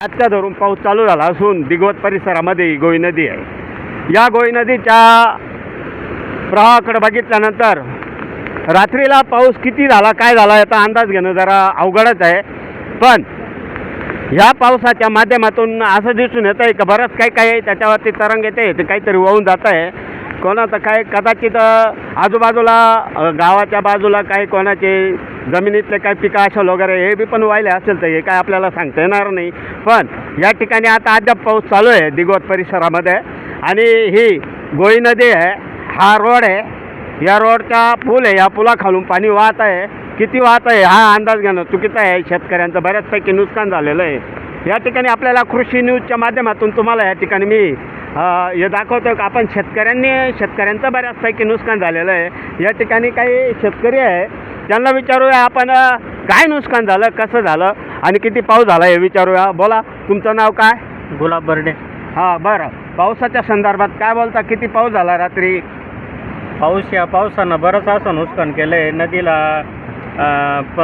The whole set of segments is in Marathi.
आजच्या धरून पाऊस चालू झाला असून दिगवत परिसरामध्ये गोई नदी आहे. या गोई नदीच्या प्रवाहाकडे बघितल्यानंतर रात्रीला पाऊस किती झाला काय झाला याचा अंदाज घेणं जरा अवघडच आहे. पण या पावसाच्या माध्यमातून असं दिसून येतं आहे का बरंच काही काही आहे त्याच्यावरती तरंग येते ते काहीतरी वाहून जात आहे. कोणाचं काय कदाचित आजूबाजूला गावाच्या बाजूला काही कोणाचे जमिनीतले काय पिकं असेल वगैरे हे बी पण व्हायला असेल तर हे काय आपल्याला सांगता येणार नाही. पण या ठिकाणी आता अद्याप पाऊस चालू आहे दिगवत परिसरामध्ये. आणि ही गोई नदी आहे हा रोड आहे. या रोडचा पूल आहे या पुलाखालून पाणी वाहत आहे. किती वाहत आहे हा अंदाज घेणं चुकीचा आहे. शेतकऱ्यांचं बऱ्याचपैकी नुकसान झालेलं आहे. या ठिकाणी आपल्याला कृषी न्यूजच्या माध्यमातून तुम्हाला या ठिकाणी मी हे दाखवतो का? आपण शेतकऱ्यांनी शेतकऱ्यांचं बऱ्याचपैकी नुकसान झालेलं आहे. या ठिकाणी काही शेतकरी आहे त्यांना विचारूया आपण काय नुकसान झालं कसं झालं आणि किती पाऊस झाला हे विचारूया. बोला तुमचं नाव काय? गुलाब बर्डे. हां बरं. पावसाच्या संदर्भात काय बोलता? किती पाऊस झाला रात्री? पाऊस या पावसानं बरंच असं नुकसान केलं आहे नदीला प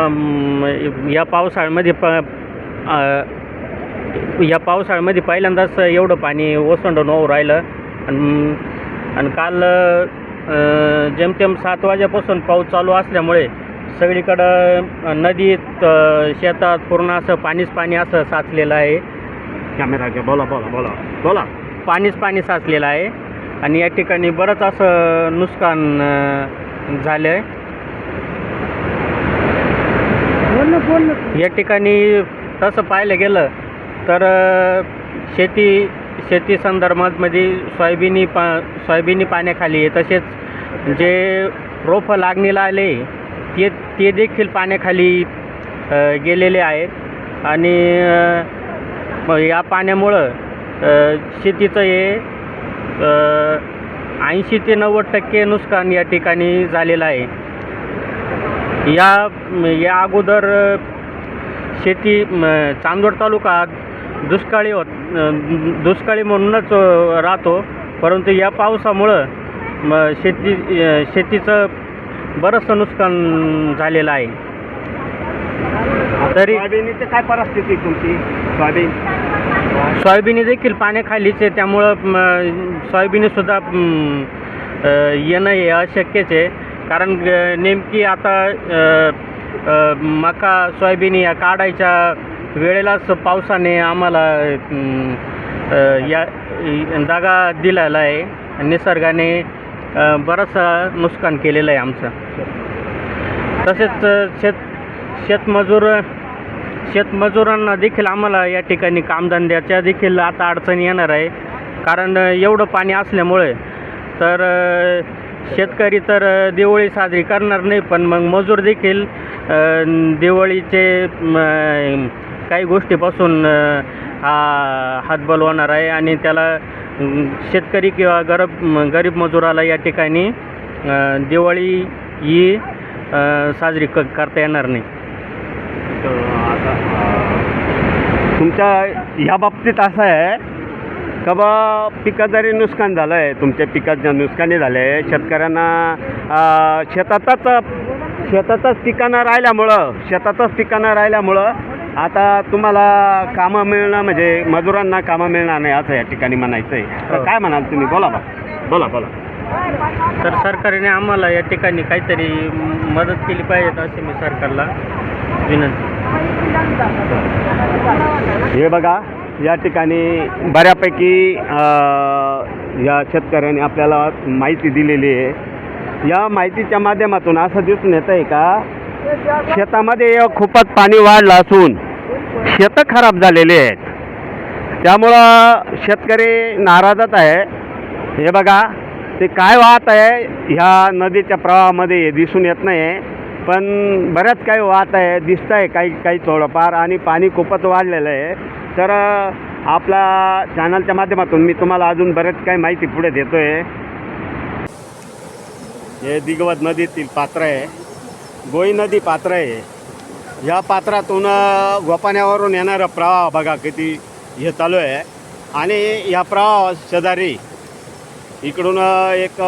या पावसाळ्यामध्ये प या पावसाळ्यामध्ये पहिल्यांदाच एवढं पाणी ओसंडून वाहू राहिलं. आणि आणि काल जेमतेम सात वाजेपासून पाऊस चालू असल्यामुळे सगळीकडं नदीत शेतात पूर्ण असं पाणीच पाणी असं साचलेलं आहे. कॅमेरा घ्या बोला बोला बोला बोला. पाणीच पाणी साचलेलं आहे. आणि या ठिकाणी बरंच असं नुकसान झालं आहे या ठिकाणी तसं पाहायला गेलं तर शेती शेती संदर्भामध्ये सोयाबीनी पा सोयाबीनी पाण्याखाली आहे. तसेच जे रोपं लागणीला आले ते ते देखील पाण्याखाली गेलेले आहेत. आणि या पाण्यामुळं शेतीचं हे ऐंशी ते नव्वद टक्के नुकसान या ठिकाणी झालेलं आहे. या या अगोदर शेती चांदोड चांदवड तालुका दुष्काळी होत दुष्काळी म्हणूनच राहतो. परंतु या पावसामुळं शेती शेतीचं बरंचसं नुकसान झालेलं आहे. तरी सोयाबीनची काय परिस्थिती तुमची? सोयाबीन? सोयाबीन देखील पाण्याखालीच आहे त्यामुळं सोयाबीनसुद्धा येणं हे अशक्यच आहे. कारण नेमकी आता मका सोयाबीन या काढायच्या वेळेलाच पावसाने आम्हाला या जागा दिलेला आहे. निसर्गाने बरंचसं नुकसान केलेलं आहे आमचं. तसेच शेत शेतमजूर शेतमजुरांना देखील आम्हाला या ठिकाणी कामधंद्याच्या देखील आता अडचणी येणार आहे. कारण एवढं पाणी असल्यामुळे तर शेतकरी तर दिवाळी साजरी करणार नाही पण मग मजूर देखील दिवाळीचे काही गोष्टीपासून हा हातबल होणार आहे आणि त्याला शेतकरी किंवा गरब गरीब मजुराला या ठिकाणी दिवाळी ही साजरी क करता येणार नाही. आता तुमच्या ह्या बाबतीत असं आहे का बा पिकात जरी नुकसान झालं आहे तुमच्या पिकात नुकसानी झालं आहे शेतकऱ्यांना शेतातच शेतातच पिकांना राहिल्यामुळं शेतातच पिकांना राहिल्यामुळं आता तुम्हाला कामं मिळणं म्हणजे मजुरांना कामं मिळणार नाही असं या ठिकाणी म्हणायचं आहे तर हो. काय म्हणाल तुम्ही? बोला बा. बोला बोला. तर सरकारने आम्हाला या ठिकाणी काहीतरी मदत केली पाहिजे असे मी सरकारला विनंती. हे बघा या ठिकाणी बऱ्यापैकी या शेतकऱ्यांनी आपल्याला माहिती दिलेली आहे. या माहितीच्या माध्यमातून असं दिसून येतं आहे का शेतामध्ये खूपच पाणी वाढलं असून शेतं खराब झालेली आहेत. त्यामुळं शेतकरी नाराजच आहे. हे बघा ते काय वाहत आहे ह्या नदीच्या प्रवाहामध्ये दिसून येत नाही पण बऱ्याच काही वाहत आहे दिसत आहे काही काही थोडंफार आणि पाणी खूपच वाढलेलं आहे. तर आपला चॅनलच्या माध्यमातून मी तुम्हाला अजून बरेच काही माहिती पुढे देतो आहे हे दिगवत नदीतील पात्र आहे. गोई नदी पात्र आहे. या पात्रातून गोपाण्यावरून येणारा प्रवाह बघा किती हे चालू आहे. आणि या प्रवाह शेजारी इकडून एक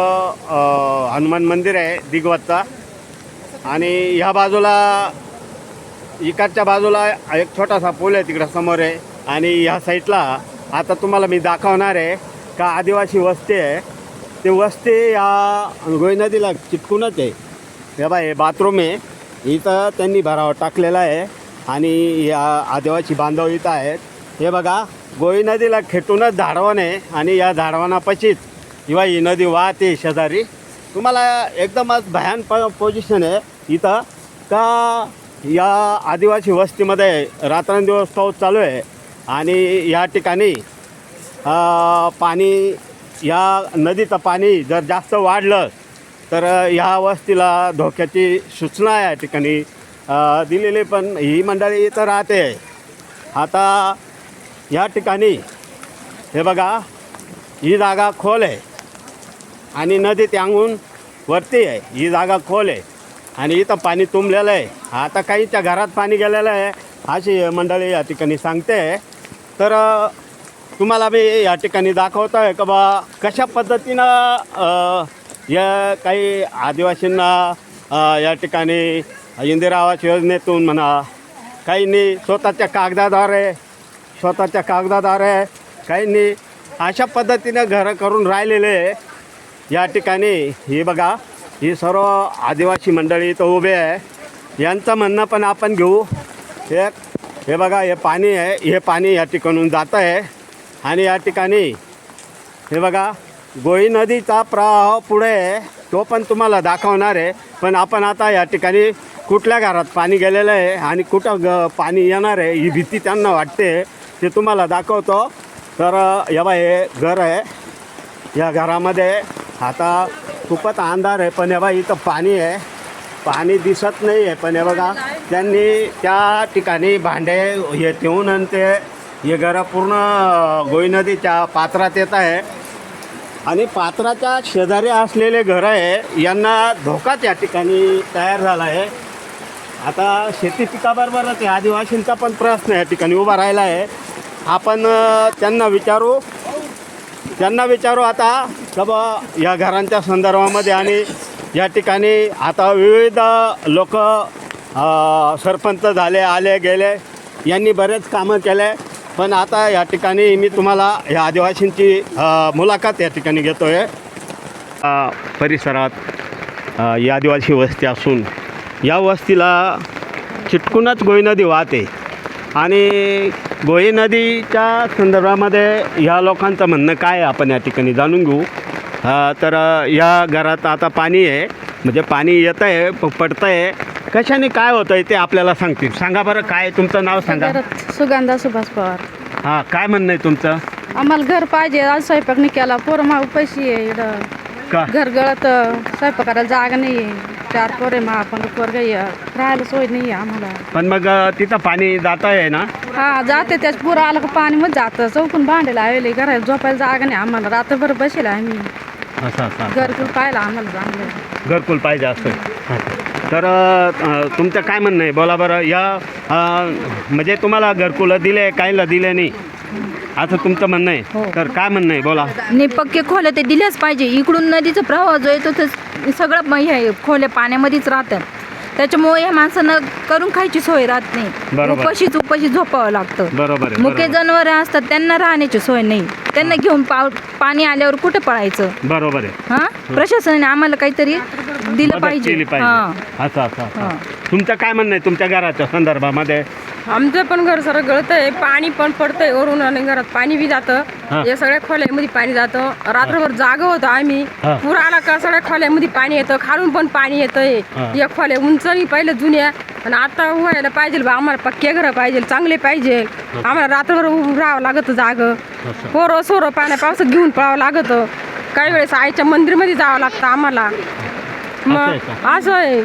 हनुमान मंदिर आहे दिगवतचा. आणि ह्या बाजूला इकडच्या बाजूला एक छोटासा पूल आहे तिकडं समोर आहे. आणि ह्या साईडला आता तुम्हाला मी दाखवणार आहे का आदिवासी वस्ती आहे. ते वस्ती या गोई नदीला चिटकूनच आहे. हे बा हे बाथरूम आहे. इथं त्यांनी भरावा टाकलेला आहे आणि या आदिवासी बांधव इथं आहेत. हे बघा गोई नदीला खेटूनच धाडवण आहे आणि या धाडवणापाशीच किंवा ही नदी वाहते शेजारी. तुम्हाला एकदमच भयान प पोझिशन आहे इथं. का या आदिवासी वस्तीमध्ये रात्रंदिवस पाऊस चालू आहे आणि या ठिकाणी पाणी या नदीचं पाणी जर जास्त वाढलं तर ह्या वस्तीला धोक्याची सूचना या ठिकाणी दिलेली पण ही मंडळी इथं राहते. आता या ठिकाणी हे बघा ही जागा खोल आहे. आणि नदी त्याहून वरती आहे. ही जागा खोल आहे. आणि इथं पाणी तुंबलेलं आहे. आता काहीच्या घरात पाणी गेलेलं आहे अशी मंडळी या ठिकाणी सांगते. तर तुम्हाला मी या ठिकाणी दाखवतो आहे का बा कशा पद्धतीनं या काही आदिवासींना या ठिकाणी इंदिरा आवास योजनेतून म्हणा काहींनी स्वतःच्या कागदाद्वारे स्वतःच्या कागदाद्वारे काहींनी अशा पद्धतीनं घरं करून राहिलेले या ठिकाणी ही बघा ही सर्व आदिवासी मंडळी इथं उभे आहे. यांचं म्हणणं पण आपण घेऊ. हे हे बघा हे पाणी आहे. हे पाणी या ठिकाणून जातं आहे. आणि या ठिकाणी हे बघा गोई नदीचा प्रवाह पुढे आहे तो पण तुम्हाला दाखवणार आहे. पण आपण आता या ठिकाणी कुठल्या घरात पाणी गेलेलं आहे आणि कुठं ग पाणी येणार आहे ही भीती त्यांना वाटते. ते तुम्हाला दाखवतो. तर या हे घर आहे. या घरामध्ये आता खूपच अंधार आहे पण हे इथं पाणी आहे. पाणी दिसत नाही आहे पण हे बघा त्यांनी त्या ठिकाणी भांडे हे ठेवून आणि ते हे घरं पूर्ण गोई नदीच्या पात्रात येत आहे. आणि पात्राच्या शेजारी असलेले घरं आहे यांना धोकाच या ठिकाणी तयार झाला आहे. आता शेती पिकाबरोबरच या आदिवासींचा पण प्रश्न या ठिकाणी उभा राहिला आहे. आपण त्यांना विचारू. त्यांना विचारू आता का या घरांच्या संदर्भामध्ये आणि या ठिकाणी आता विविध लोक सरपंच झाले आले गेले यांनी बरेच कामं केले. पण आता या ठिकाणी मी तुम्हाला या आदिवासींची मुलाखत या ठिकाणी घेतो आहे परिसरात या ही आदिवासी वस्ती असून या वस्तीला चिटकूनच गोई नदी वाहते. आणि गोई नदीच्या संदर्भामध्ये ह्या लोकांचं म्हणणं काय आहे आपण या ठिकाणी जाणून घेऊ. तर या घरात आता पाणी आहे. म्हणजे पाणी येतं आहे पडतं आहे कशाने काय होतं आहे ते आपल्याला सांगतील? सांगा बरं काय तुमचं नाव सांगा. घरात सुगंधा सुभाष पवार. हां काय म्हणणं आहे तुमचं? आम्हाला घर पाहिजे आज स्वयंपाक नाही केला पोरं माग पैसे आहे इकडं का? घर गळत स्वयंपाकाला जागा नाही आहे. चार पोरे मा आपण पोरग राहायला सोय नाही आहे आम्हाला. पण मग अ, तिथं पाणी जात आहे ना? हा जाते त्याच पुरं आलं का पाणी मग जातं. चौकून भांडे लावले घरात झोपायला जागा नाही आम्हाला. रात्रभर बसेल आम्ही. असं असं घर कुठं पाहिलं आम्हाला चांगलं घरकुल पाहिजे असं तर अ, तुमचं काय म्हणणं आहे? बोला बरं. या अ, म्हणजे तुम्हाला घरकुलं दिले काहीला दिले नाही. असं तुमचं म्हणणं हो. आहे तर काय म्हणणं आहे? बोला. ने पक्के खोल्या ते दिल्याच पाहिजे. इकडून नदीचा प्रवाह जो येतो ते सगळं म- हे खोल्या पाण्यामध्येच राहतात त्याच्यामुळे या माणसांना करून खायची सोय राहत नाही. बरोबर. उपाशीच उपाशी झोपावं लागतं. बरोबर आहे मुके बरोबर. जनावर असतात त्यांना राहण्याची सोय नाही. त्यांना घेऊन पाव पाणी आल्यावर कुठे पळायचं? बरोबर आहे. हा. प्रशासनाने आम्हाला काहीतरी दिलं मदत पाहिजे. केली हा. पाहिजे असं असं. असं. तुमचं काय म्हणणं आहे तुमच्या घराच्या संदर्भामध्ये? आमचं पण घर सगळं गळतंय पाणी पण पडतंय वरून आणि घरात पाणी बी हा. जातं या सगळ्या खोल्यामध्ये पाणी जातं. रात्रभर जागा होतो आम्ही. हा. पूर आला का सगळ्या खोल्यामध्ये पाणी येतं. खालून पण पाणी येतंय हा. या खोल्या उंचही पहिले जुन्या. आणि आता व्हायला पाहिजे बा आम्हाला पक्के घर पाहिजे चांगले पाहिजे. आम्हाला रात्रभर उभं राहावं लागतं जाग. पोरं सोरं पाण्या पावसात घेऊन पळावं लागतं. काही वेळेस आईच्या मंदिरमध्ये जावं लागतं आम्हाला. आहे मग का? असं आहे.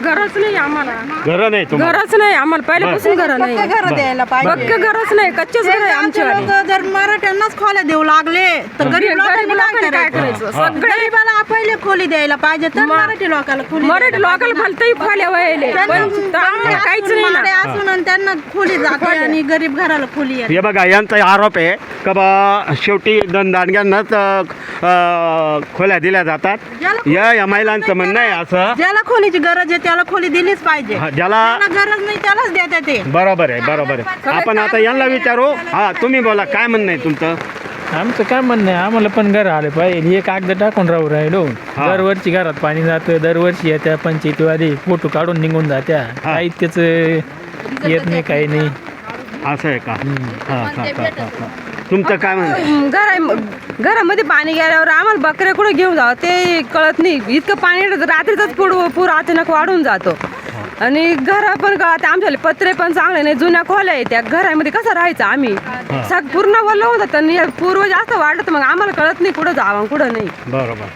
घरच नाही आम्हाला. घरं नाही तुम्हाला? घरच नाही आम्हाला. पहिल्यापासून घर नाही. घर द्यायला पाहिजे. पक्क घरच नाही. कच्चेच घर आहे आमचे आमच्या लोक जर मराठ्यांनाच खोल्या देऊ लागले तर गरीब लोकांनी काय काय करायचं? हा. सगळे गरीबाला पहिले खोली द्यायला पाहिजे तर मराठी लोकांना खोली मराठी लोकांना भलतंही खोल्या पण आम्हाला काहीच नाही मारे ना असून आणि त्यांना खोली जाते आणि गरीब घराला खोली येते हे बघा यांचा आरोप आहे का बा शेवटी दन दांडग्यांनाच अ, अ, खोल्या दिल्या जातात. या या महिलांचं म्हणणं आहे असं. ज्याला खोलीची गरज आहे त्याला खोली दिलीच पाहिजे. हा, ज्याला ज्याला गरज नाही त्यालाच देते ते. बरोबर आहे बरोबर आहे. आपण आता यांना विचारू. हा तुम्ही बोला काय म्हणणं आहे तुमचं? आमचं काय म्हणणं आहे आम्हाला पण घर आले पाहिजे. हे कागद टाकून राहू राहिलो. हा. दरवर्षी घरात पाणी जातं दरवर्षी येत्या पंचायतीवाली फोटो काढून निघून जात्या. काही त्याच येत नाही काही नाही. असं आहे का? हा हा हा हा हा. तुमचं काय म्हणणं आहे? घरा घरामध्ये पाणी गेल्यावर आम्हाला बकऱ्या कुठे घेऊन जावं? ते कळत नाही. इतकं पाणी रात्रीचाच पूर पूर अचानक वाढून जातो. आणि घर पण गळते आमच्याले पत्रे पण चांगले नाही. जुन्या खोल्या आहेत. त्या घरामध्ये कसं राहायचं आम्ही? सग पूर्ण वल्ल होत जातं आणि हे पूर्व जास्त वाढलं तर मग आम्हाला कळत नाही कुठं जावं कुठं नाही. बरोबर.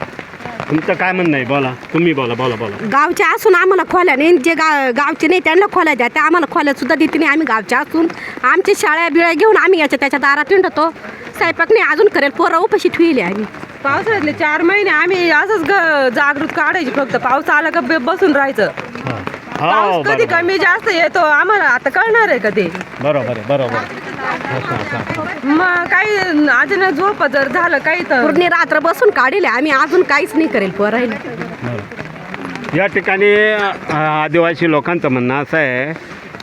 तुमचं काय म्हणणं आहे? बोला. तुम्ही बोला बोला बोला. गावचे असून आम्हाला खोल्या नाही. जे गा गावचे नाही त्यांना खोल्या द्या. त्या आम्हाला खोल्या सुद्धा देते नाही. आम्ही गावचे असून आमची शाळा बिळ्या घेऊन आम्ही याच्या त्याच्या दारात हिंडतो स्वयंपाक नाही अजून करेल. पोरं उपाशी ठेवली आम्ही. पावसाळ्यातले चार महिने आम्ही असंच ग- जागृत काढायची फक्त. पाऊस आला का बे- बसून राहायचं. हो. पाऊस कधी कमी जास्त येतो आम्हाला आता कळणार आहे कधी बरोबर आहे बरोबर आहे. मग काही अजून झोप जर झालं काही तर. पूर्ण रात्र बसून काढले आम्ही अजून काहीच नाही करेल पोरायला या ठिकाणी आदिवासी लोकांचं म्हणणं असं आहे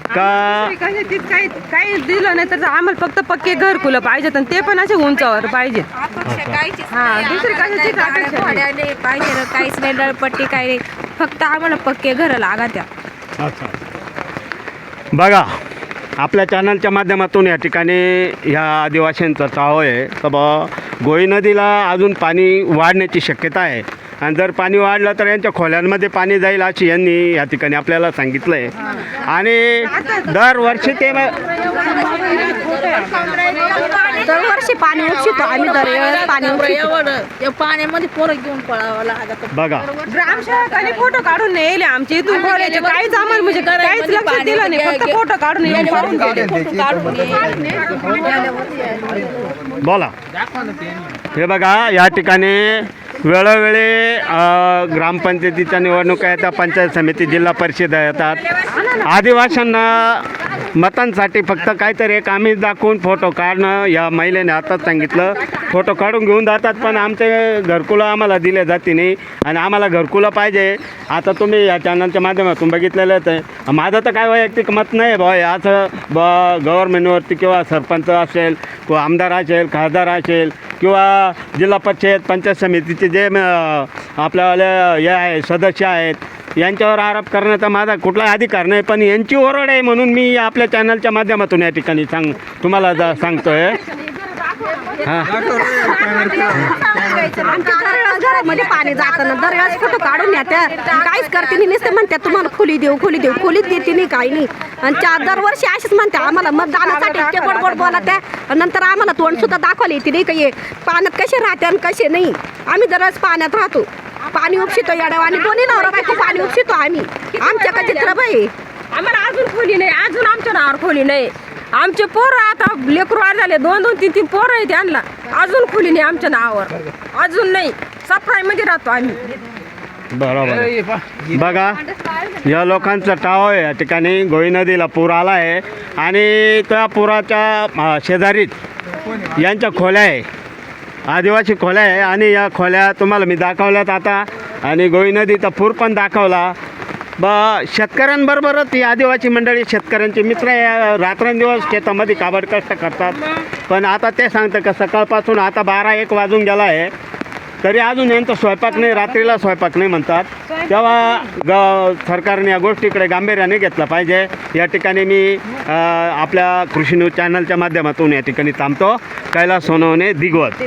का काही दिलं नाही तर आम्हाला फक्त पक्के घरकुलं पाहिजेत आणि ते पण असे उंचावर पाहिजेत. हा, दुसरी कशाची. पाहिजे काहीच नाही दळपट्टी काही नाही. फक्त आम्हाला पक्के घर लागा त्या बघा आपल्या चॅनलच्या माध्यमातून या ठिकाणी ह्या आदिवासींचा चाव आहे. तर बा गोई नदीला अजून पाणी वाढण्याची शक्यता आहे. आणि जर पाणी वाढलं तर यांच्या खोल्यांमध्ये पाणी जाईल अशी यांनी या ठिकाणी आपल्याला सांगितलं आहे आणि दरवर्षी ते दरवर्षी पाणी उपशितो आम्ही दरवेळेस पाणी उपशितो पाण्यामध्ये पोरं घेऊन पळावं लागत. बघा. ग्रामसेवकाने फोटो काढून नेले आमचे इथून खोल्याचे काहीच आम्हाला म्हणजे काहीच लक्ष दिलं नाही फक्त फोटो काढून नेले. पळून गेले. बोला. हे बघा या ठिकाणी वेळोवेळी अ, ग्रामपंचायतीच्या निवडणुका येतात पंचायत समिती जिल्हा परिषद येतात. आदिवासींना मतांसाठी फक्त काहीतरी एक आम्ही दाखवून फोटो काढणं या महिलेने आताच सांगितलं. फोटो काढून घेऊन जातात पण आमचे घरकुलं आम्हाला दिले जाते नाही आणि आम्हाला घरकुलं पाहिजे. आता तुम्ही या चॅनलच्या माध्यमातून बघितलेलं आहे. माझं तर काय वैयक्तिक मत नाही बा असं ब गव्हर्मेंटवरती किंवा सरपंच असेल किंवा आमदार असेल खासदार असेल किंवा जिल्हा परिषद पंचायत समितीचे जे आपल्यावाले हे आहे सदस्य आहेत यांच्यावर आरोप करण्याचा माझा कुठलाही अधिकार नाही पण यांची ओरड आहे म्हणून मी आपल्या चॅनलच्या माध्यमातून या ठिकाणी सांग तुम्हाला जा सांगतोय. हां. घरामध्ये पाणी जातं ना दरवेळेस फोटो काढून नेत्या काहीच करते नाही नुसते म्हणतात तुम्हाला खोली देऊ खोली देऊ खोलीच देते नाही काही नाही. आणि चार दरवर्षी अशीच म्हणते आम्हाला मतदानासाठी इतके गोड गोड बोला त्या आणि नंतर आम्हाला तोंड सुद्धा दाखवले येते नाही काही पाण्यात कसे राहते आणि कसे नाही. आम्ही दरवेळेस पाण्यात राहतो. पाणी उपशितो येड्या आणि दोन्ही नवरा बायको पाणी उपशितो आम्ही. आमच्या का चित्रबाई आम्हाला अजून खोली नाही अजून आमच्या नावावर खोली नाही. आमचे पोरं आता लेकरू वाढ झाले दोन दोन तीन तीन पोरं आहेत त्यांना अजून खोली नाही आमच्या नावावर. अजून नाही. सप्राईमध्ये राहतो आम्ही. बरोबर आहे. बघा या लोकांचा टाव आहे या ठिकाणी गोई नदीला पूर आला आहे. आणि त्या पुराच्या अ, शेजारीच यांच्या खोल्या आहे. आदिवासी खोल्या आहे आणि या खोल्या तुम्हाला मी दाखवल्यात आता. आणि गोई नदीचा पूर पण दाखवला. ब शेतकऱ्यांबरोबरच ही आदिवासी मंडळी शेतकऱ्यांचे मित्र आहे. रात्रंदिवस शेतामध्ये काबड कष्ट करतात. पण आता ते सांगतं का सकाळपासून आता बारा एक वाजून गेला आहे. तरी अजून यांचा स्वयंपाक नाही रात्रीला स्वयंपाक नाही म्हणतात. तेव्हा ग सरकारने या गोष्टीकडे गांभीर्याने घेतलं पाहिजे. या ठिकाणी मी आपल्या कृषी न्यूज चॅनलच्या माध्यमातून या ठिकाणी थांबतो. कैलास सोनवणे दिगवत.